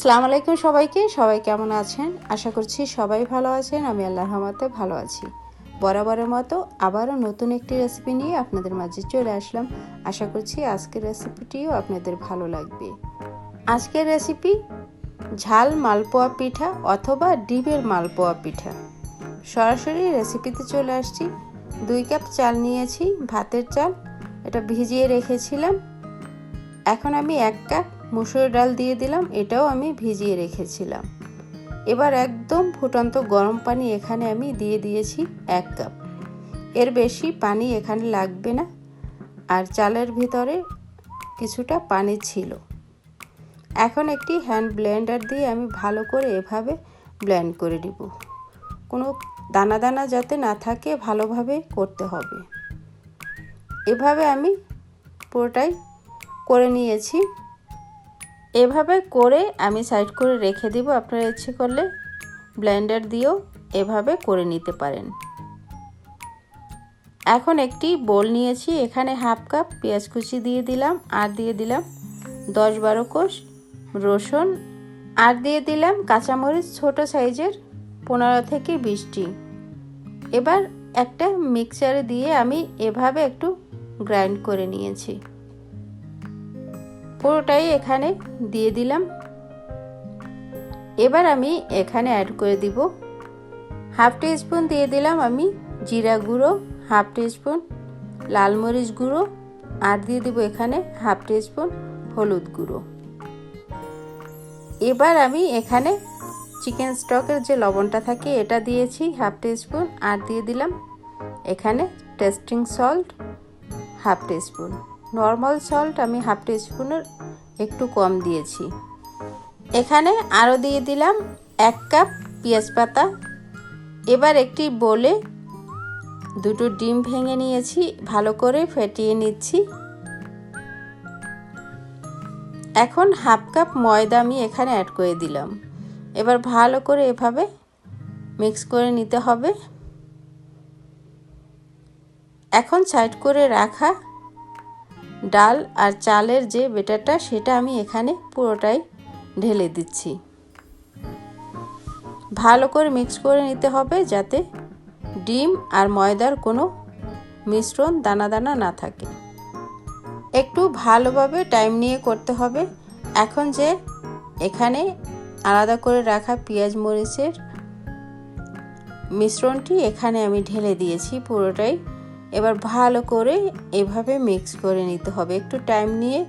আসসালামু আলাইকুম সবাইকে, সবাই কেমন আছেন? আশা করছি সবাই ভালো আছেন, আমি আল্লাহর রহমতে ভালো আছি। বরাবরের মতো আবারও নতুন একটি রেসিপি নিয়ে আপনাদের মাঝে চলে আসলাম। আশা করছি আজকের রেসিপিটিও আপনাদের ভালো লাগবে। আজকের রেসিপি ঝাল মালপোয়া পিঠা অথবা ডিমের মালপোয়া পিঠা। সরাসরি রেসিপিতে চলে আসছি। দুই কাপ চাল নিয়েছি, ভাতের চাল, এটা ভিজিয়ে রেখেছিলাম। এখন আমি এক কাপ মুসুর ডাল দিয়ে দিলাম, এটাও আমি ভিজিয়ে রেখেছিলাম। এবার একদম ফুটন্ত গরম পানি এখানে আমি দিয়ে দিয়েছি এক কাপ। এর বেশি পানি এখানে লাগবে না, আর চালের ভিতরে কিছুটা পানি ছিল। এখন একটি হ্যান্ড ব্লেন্ডার দিয়ে আমি ভালো করে এভাবে ব্লেন্ড করে দিব কোনো দানা দানা যাতে না থাকে, ভালোভাবে করতে হবে। এভাবে আমি পুরোটাই করে নিয়েছি। এভাবে করে আমি সাইড করে রেখে দিব। আপনারা ইচ্ছে করলে ব্লেন্ডার দিয়েও এভাবে করে নিতে পারেন। এখন একটি বোল নিয়েছি। এখানে হাফ কাপ পেঁয়াজ কুচি দিয়ে দিলাম, আর দিয়ে দিলাম দশ বারো কোষ রসুন, আর দিয়ে দিলাম কাঁচামরিচ ছোট সাইজের পনেরো থেকে বিশটি। এবার একটা মিক্সারে দিয়ে আমি এভাবে একটু গ্রাইন্ড করে নিয়েছি। পুরোটাই এখানে দিয়ে দিলাম। এবার আমি এখানে অ্যাড করে দিব। হাফ স্পুন দিয়ে দিলাম আমি জিরা গুঁড়ো, হাফ স্পুন লাল মরিচ গুঁড়ো আর দিয়ে দিব এখানে হাফ স্পুন হলুদ গুঁড়ো। এবার আমি এখানে চিকেন স্টকের যে লবণটা থাকে এটা দিয়েছি হাফ স্পুন আর দিয়ে দিলাম এখানে testing salt half spoon normal salt আমি হাফ টি স্পুনের একটু কম দিয়েছি। এখানে আরও দিয়ে দিলাম এক কাপ পেঁয়াজ পাতা। এবার একটি বলে দুটো ডিম ভেঙে নিয়েছি, ভালো করে ফেটিয়ে নিচ্ছি। এখন হাফ কাপ ময়দা আমি এখানে অ্যাড করে দিলাম। এবার ভালো করে এভাবে মিক্স করে নিতে হবে। এখন সাইড করে রাখা ডাল আর চালের যে বেটারটা, সেটা আমি এখানে পুরোটাই ঢেলে দিচ্ছি। ভালো করে মিক্স করে নিতে হবে যাতে ডিম আর ময়দার কোনো মিশ্রণ দানা দানা না থাকে। একটু ভালোভাবে টাইম নিয়ে করতে হবে। এখন যে এখানে আলাদা করে রাখা পেঁয়াজ মরিচের মিশ্রণটি এখানে আমি ঢেলে দিয়েছি পুরোটাই। এবার ভালো করে এভাবে মিক্স করে নিতে হবে। একটু টাইম নিয়ে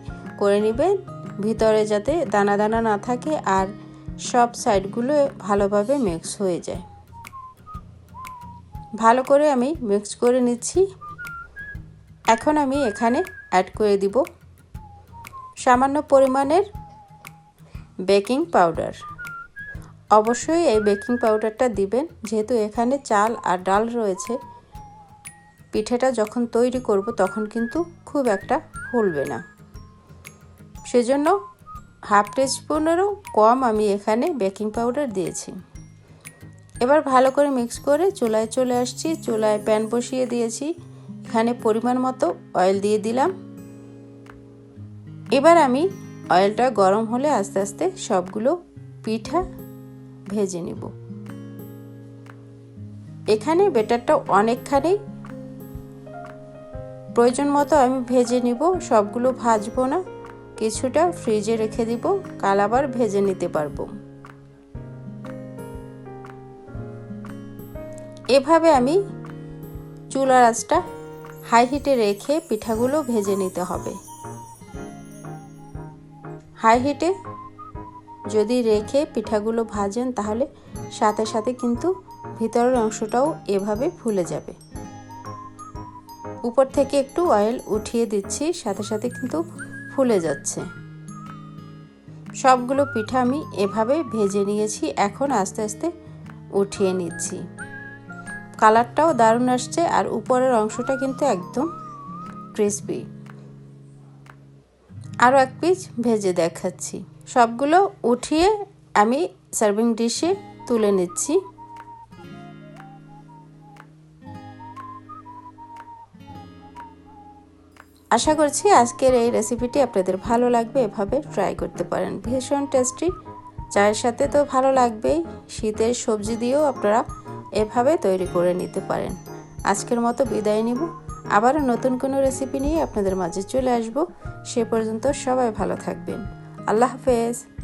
করে নেবেন। ভিতরে যাতে দানা দানা না থাকে আর সব সাইডগুলো ভালোভাবে মিক্স হয়ে যায়। ভালো করে আমি মিক্স করে নিচ্ছি। এখন আমি এখানে অ্যাড করে দিব সামান্য পরিমাণের বেকিং পাউডার অবশ্যই এই বেকিং পাউডারটা দিবেন, যেহেতু এখানে চাল আর ডাল রয়েছে। পিঠেটা যখন তৈরি করব তখন কিন্তু খুব একটা ফুলবে না। সেজন্য হাফ টিস্পুনেরও কম আমি এখানে বেকিং পাউডার দিয়েছি। এবার ভালো করে মিক্স করে চুলায় চলে আসছি। চুলায় প্যান বসিয়ে দিয়েছি। এখানে পরিমাণ মতো অয়েল দিয়ে দিলাম। এবার আমি অয়েলটা গরম হলে আস্তে আস্তে সবগুলো পিঠা ভেজে নিব। এখানে বেটারটা অনেকখানি প্রয়োজন মতো আমি ভেজে নিব, সবগুলো ভাজবো না। কিছুটা ফ্রিজে রেখে দিব, কাল আবার ভেজে নিতে পারব। এভাবে আমি চুলার আঁচটা হাই হিটে রেখে পিঠাগুলো ভেজে নিতে হবে। হাই হিটে যদি রেখে পিঠাগুলো ভাজেন, তাহলে সাথে সাথে কিন্তু ভিতরের অংশটাও এভাবে ফুলে যাবে। উপর থেকে একটু অয়েল উঠিয়ে দিচ্ছি, সাথে সাথে কিন্তু ফুলে যাচ্ছে। সবগুলো পিঠা আমি এভাবে ভেজে নিয়েছি, এখন আস্তে আস্তে উঠিয়ে নিচ্ছি। কালারটাও দারুণ আসছে আর উপরের অংশটা কিন্তু একদম ক্রিসপি আরও এক পিস ভেজে দেখাচ্ছি। সবগুলো উঠিয়ে আমি সার্ভিং ডিশে তুলে নিচ্ছি। আশা করছি আজকের এই রেসিপিটি আপনাদের ভালো লাগবে, এভাবে ট্রাই করতে পারেন। ভীষণ টেস্টি চায়ের সাথে তো ভালো লাগবেই। শীতের সবজি দিয়েও আপনারা এভাবে তৈরি করে নিতে পারেন। আজকের মতো বিদায় নিব। আবারও নতুন কোনো রেসিপি নিয়ে আপনাদের মাঝে চলে আসব। সে পর্যন্ত সবাই ভালো থাকবেন। আল্লাহ হাফেজ।